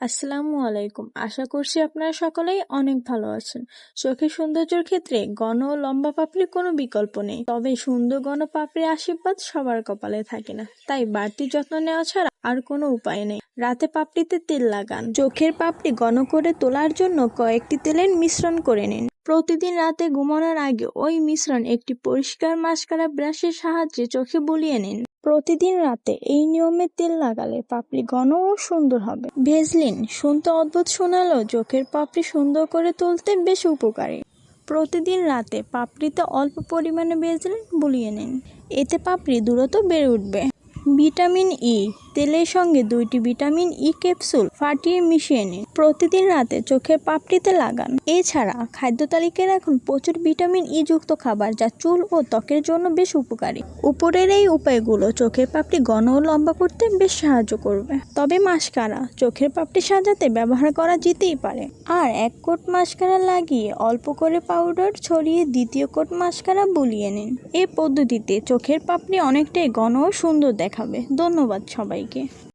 আসসালামু আলাইকুম। আশা করছি আপনারা সকলেই অনেক ভালো আছেন। চোখের সৌন্দর্যের ক্ষেত্রে গণ ও লম্বা পাপড়ির কোনো বিকল্প নেই। তবে সুন্দর গণ পাপড়ির আশীর্বাদ সবার কপালে থাকে না। তাই বাড়তি যত্ন নেওয়া ছাড়া আর কোনো উপায় নেই। রাতে পাপড়িতে তেল লাগান। চোখের পাপড়ি গণ করে তোলার জন্য কয়েকটি তেলের মিশ্রণ করে নিন। প্রতিদিন রাতে ঘুমানোর আগে ওই মিশ্রণ একটি পরিষ্কার মাস্কারা ব্রাশের সাহায্যে চোখে বুলিয়ে নিন। প্রতিদিন রাতে এই নিয়মে তেল লাগালে পাপড়ি ঘন ও সুন্দর হবে। ভেজলিন, শুনতে অদ্ভুত শোনালেও চোখের পাপড়ি সুন্দর করে তুলতে বেশ উপকারী। প্রতিদিন রাতে পাপড়িতে অল্প পরিমাণে ভেজলিন বুলিয়ে নিন। এতে পাপড়ি দ্রুত বেড়ে উঠবে। ভিটামিন ই তেলের সঙ্গে দুইটি ভিটামিন ই ক্যাপসুল ফাটিয়ে মিশিয়ে নিন। প্রতিদিন রাতে চোখের পাপড়িতে লাগান। এছাড়া খাদ্য তালিকায় রাখুন প্রচুর ভিটামিন ই যুক্ত খাবার যা চুল ও ত্বকের জন্য বেশ উপকারী। উপরের এই উপায়গুলো চোখের পাপড়ি ঘন ও লম্বা করতে বেশ সাহায্য করবে। তবে মাস্কারা চোখের পাপড়ি সাজাতে ব্যবহার করা যেতেই পারে। আর এক কোট মাস্কারা লাগিয়ে অল্প করে পাউডার ছড়িয়ে দ্বিতীয় কোট মাস্কারা বুলিয়ে নিন। এই পদ্ধতিতে চোখের পাপড়ি অনেকটাই ঘন ও সুন্দর দেখাবে। ধন্যবাদ সবাইকে